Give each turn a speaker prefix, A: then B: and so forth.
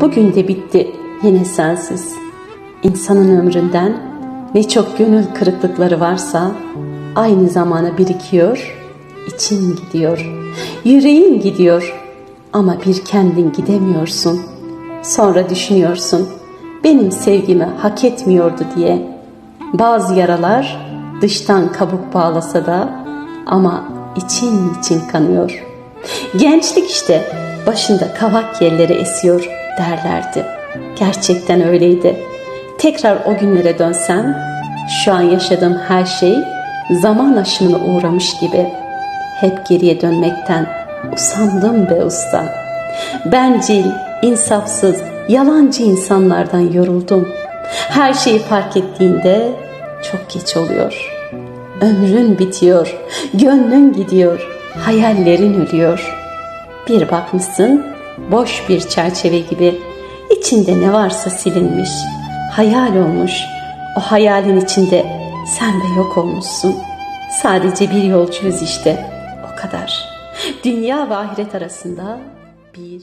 A: Bugün de bitti yine sensiz. İnsanın ömründen ne çok gönül kırıklıkları varsa aynı zamana birikiyor, için gidiyor, yüreğin gidiyor ama bir kendin gidemiyorsun. Sonra düşünüyorsun, benim sevgimi hak etmiyordu diye. Bazı yaralar dıştan kabuk bağlasa da ama için için kanıyor. Gençlik işte başında kavak yelleri esiyor derlerdi. Gerçekten öyleydi. Tekrar o günlere dönsem şu an yaşadığım her şey zaman aşımına uğramış gibi. Hep geriye dönmekten usandım be usta. Bencil, insafsız, yalancı insanlardan yoruldum. Her şeyi fark ettiğinde çok geç oluyor. Ömrün bitiyor, gönlün gidiyor, hayallerin ölüyor. Bir bakmışsın boş bir çerçeve gibi içinde ne varsa silinmiş, hayal olmuş. O hayalin içinde sen de yok olmuşsun. Sadece bir yolcuyuz işte, o kadar. Dünya ve ahiret arasında bir